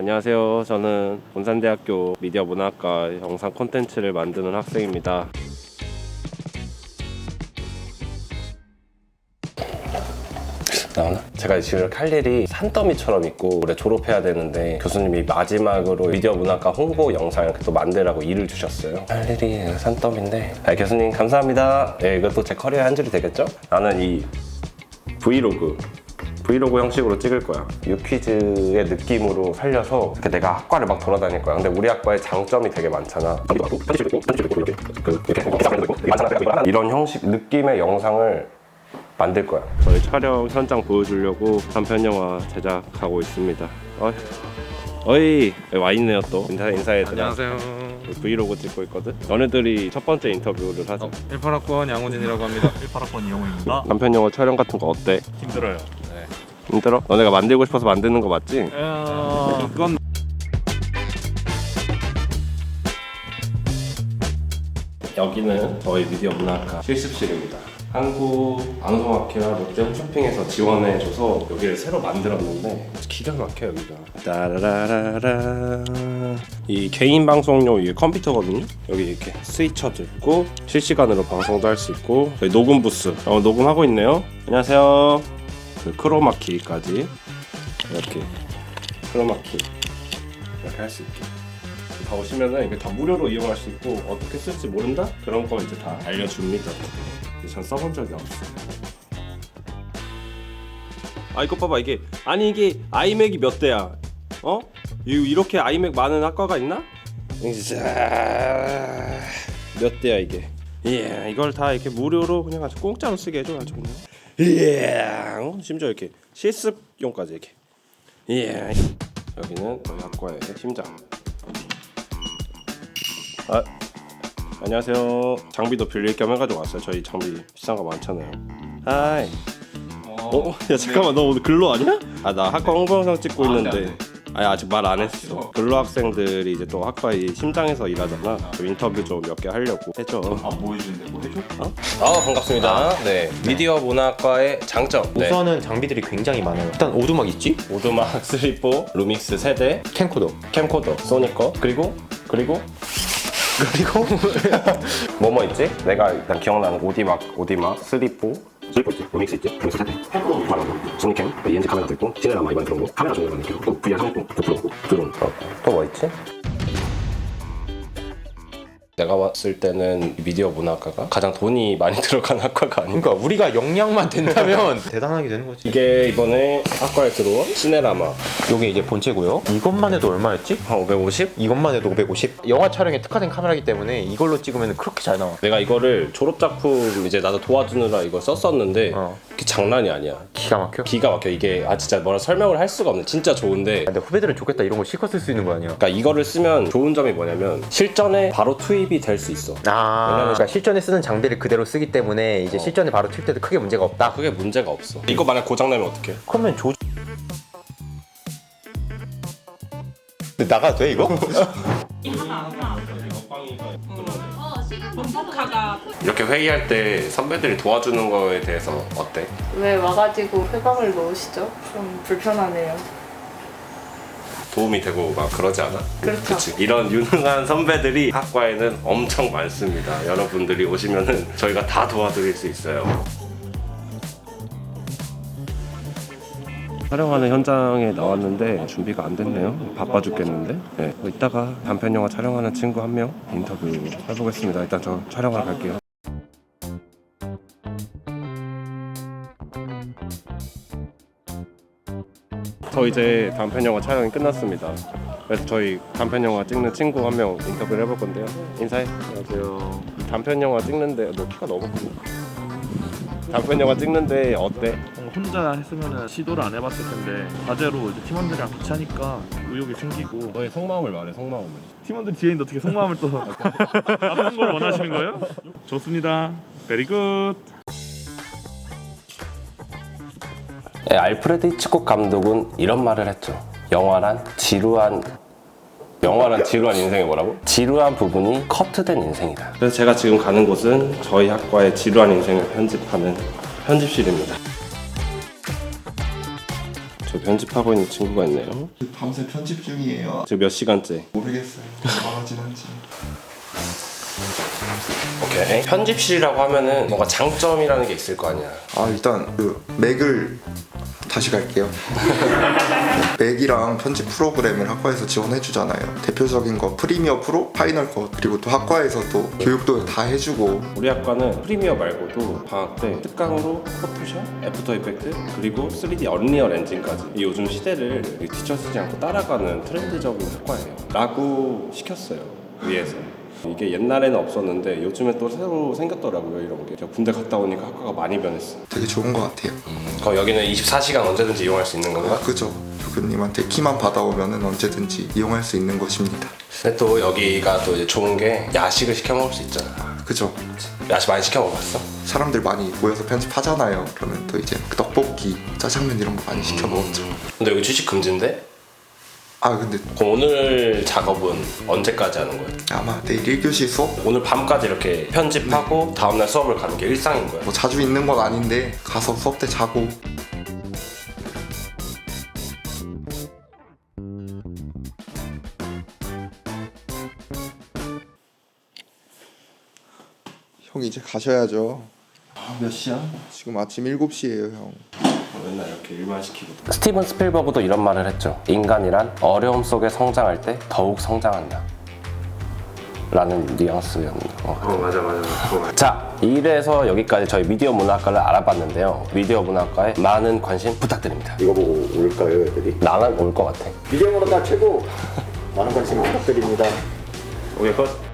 안녕하세요. 저는 본산대학교 미디어 문화과 영상 콘텐츠를 만드는 학생입니다. 나오나? 제가 지금 할 일이 산더미처럼 있고 올해 졸업해야 되는데 교수님이 마지막으로 미디어 문화과 홍보 영상을 또 만들라고 일을 주셨어요. 할 일이 산더미인데 아, 교수님 감사합니다. 네, 이것도 제 커리어의 한 줄이 되겠죠? 나는 이 브이로그 브이로그 형식으로 찍을 거야. 유퀴즈의 느낌으로 살려서 이렇게 내가 학과를 막 돌아다닐 거야. 근데 우리 학과의 장점이 되게 많잖아. 그 이런 형식 느낌의 영상을 만들 거야. 저희 촬영 현장 보여주려고 단편 영화 제작하고 있습니다. 어이, 어이 와 있네요 또 인사 인사해 드려. 안녕하세요. 브이로그 찍고 있거든. 너네들이 첫 번째 인터뷰를 하자. 어, 18학번 양호진이라고 합니다. 18학번 이영호입니다. 단편 영화 촬영 같은 거 어때? 힘들어요. 네. 힘들어? 너네가 만들고 싶어서 만드는 거 맞지? 어, 그건 여기는 저희 미디어 문화학과 실습실입니다. 한국 방송학회와 롯데 홈쇼핑에서 지원해줘서 여기를 새로 만들었는데 기가 막혀 여기가. 따라라라라. 이 개인 방송용 이게 컴퓨터거든요. 여기 이렇게 스위처도 있고 실시간으로 방송도 할 수 있고 저희 녹음 부스. 어, 녹음하고 있네요. 안녕하세요. 그 크로마키까지 이렇게 크로마키 이렇게 할 수 있게. 다 오시면은 이게 다 무료로 이용할 수 있고 어떻게 쓸지 모른다? 그런 거 이제 다 알려줍니다. 전 써본 적이 없어. 아 이거 봐봐 이게 아니 이게 아이맥이 몇 대야? 어? 이- 이렇게 아이맥 많은 학과가 있나? 자, 몇 대야 이게? 예, 이걸 다 이렇게 무료로 그냥 아주 공짜로 쓰게 해줘 아주 그냥. 예, 어? 심지어 이렇게 실습용까지 이렇게. 예. 여기는 저희 학과의 심장. 아 안녕하세요. 장비도 빌릴 겸 해가지고 왔어요. 저희 장비 비싼 거 많잖아요. 하이. 어? 야 잠깐만 너 오늘 근로 아니야? 아 나 학과 홍보 영상 찍고 있는데. 아니 아직 말 안 했어. 근로 학생들이 이제 또 학과의 심장에서 일하잖아. 그 인터뷰 좀 몇 개 하려고 해줘. 안 보여주는데 뭐 해줘? 아 반갑습니다. 네 미디어 문화과의 장점. 네. 우선은 장비들이 굉장히 많아요. 일단 오두막 있지? 오두막 3.4 루믹스 세대 캠코더. 캠코더 소니 거 그리고 그리고 그리고 뭐뭐 있지? 내가 일단 기억나는 오디막, 오디막, 스리포 슬리포 있지? 로믹스 있지? 세대 헬프로 말하고 소니캠, ENG 카메라도 있고 시네라마 이번에 들어온 거 카메라 종류가 있고 또 VR 상품, 고프로, 드론 또 뭐 있지? 내가 왔을 때는 미디어 문화과가 가장 돈이 많이 들어간 학과가 아닌가 그러니까 우리가 역량만 된다면 대단하게 되는 거지. 이게 이번에 학과에 들어온 시네라마 이게 이제 본체고요. 이것만 해도 얼마였지? 한 550? 이것만 해도 550. 영화 촬영에 특화된 카메라이기 때문에 이걸로 찍으면 그렇게 잘 나와. 내가 이거를 졸업작품 이제 나도 도와주느라 이걸 썼었는데 어. 그게 장난이 아니야 기가 막혀. 기가 막혀 이게 아 진짜 뭐라 설명을 할 수가 없네 진짜 좋은데 근데 후배들은 좋겠다 이런 거 실컷 쓸 수 있는 거 아니야? 그러니까 이거를 쓰면 좋은 점이 뭐냐면 실전에 바로 투입이 될 수 있어 아, 그러니까 실전에 쓰는 장비를 그대로 쓰기 때문에 이제 어. 실전에 바로 튈 때도 크게 문제가 없다. 그게 문제가 없어 이거 만약 고장나면 어떡해 그러면 조. 근데 나가도 돼 이거? 이렇게 회의할 때 선배들이 도와주는 거에 대해서 어때? 왜 와가지고 회방을 넣으시죠? 좀 불편하네요. 도움이 되고 막 그러지 않아? 그렇죠. 그치? 이런 유능한 선배들이 학과에는 엄청 많습니다 여러분들이 오시면은 저희가 다 도와드릴 수 있어요 촬영하는 현장에 나왔는데 준비가 안 됐네요. 바빠 죽겠는데. 네, 뭐 이따가 단편 영화 촬영하는 친구 한 명 인터뷰 해보겠습니다. 일단 저 촬영하러 갈게요. 저 이제 단편 영화 촬영이 끝났습니다. 그래서 저희 단편 영화 찍는 친구 한 명 인터뷰를 해볼 건데요. 인사해. 안녕하세요. 단편 영화 찍는데 너 키가 너무 크네. 단편 영화 찍는데 어때? 어, 혼자 했으면 시도를 안 해봤을 텐데 과제로 이제 팀원들이랑 같이 하니까 의욕이 생기고 너의 속마음을 말해. 속마음을. 팀원들 뒤에 있는데 어떻게 속마음을 또 어떤 걸 원하시는 거예요? 좋습니다. 베리 굿. 알프레드 히치콕 감독은 이런 말을 했죠. 영화란 지루한 영화란 지루한 인생이 뭐라고? 지루한 부분이 커트된 인생이다. 그래서 제가 지금 가는 곳은 저희 학과의 지루한 인생을 편집하는 편집실입니다. 저 편집하고 있는 친구가 있네요. 밤새 편집 중이에요. 지금 몇 시간째? 모르겠어요. 얼마나 지난지. 오케이. 편집실이라고 하면은 뭔가 장점이라는 게 있을 거 아니야. 아 일단 그 맥을 다시 갈게요. 맥이랑 편집 프로그램을 학과에서 지원해 주잖아요. 대표적인 거 프리미어 프로, 파이널 컷 그리고 또 학과에서도 교육도 다 해주고 우리 학과는 프리미어 말고도 방학 때 특강으로 포토샵, 애프터 이펙트, 그리고 3D 언리얼 엔진까지 이 요즘 시대를 뒤처지지 않고 따라가는 트렌드적인 학과예요. 라고 시켰어요. 위에서. 이게 옛날에는 없었는데 요즘에 또 새로 생겼더라고요 이런 게. 제가 군대 갔다 오니까 학과가 많이 변했어. 되게 좋은 것 같아요. 거 여기는 24시간 언제든지 이용할 수 있는 건가? 그죠? 교수님한테 키만 받아오면은 언제든지 이용할 수 있는 것입니다. 근데 또 여기가 또 이제 좋은 게 야식을 시켜 먹을 수 있잖아. 그죠? 야식 많이 시켜 먹어봤어? 사람들 많이 모여서 편집하잖아요. 그러면 또 이제 떡볶이, 짜장면 이런 거 많이 시켜 먹었죠. 근데 여기 취식 금지인데? 아 근데 그럼 오늘 작업은 언제까지 하는 거예요? 아마 내일 1교시 수업 오늘 밤까지 이렇게 편집하고 다음날 수업을 가는 게 일상인 거예요. 뭐 자주 있는 건 아닌데 가서 수업 때 자고 형 이제 가셔야죠 아, 몇 시야? 지금 아침 7시에요 형 맨날 이렇게 일만 시키고. 스티븐 스필버그도 이런 말을 했죠. 인간이란 어려움 속에 성장할 때 더욱 성장한다. 라는 뉘앙스였는 것 같아요. 맞아 맞아. 자, 이래서 여기까지 저희 미디어 문학과를 알아봤는데요. 미디어 문학과에 많은 관심 부탁드립니다. 이거 보고 올까요, 애들이? 나는 올것 같아. 미디어보다 최고! 많은 관심 부탁드립니다. 오케이 컷.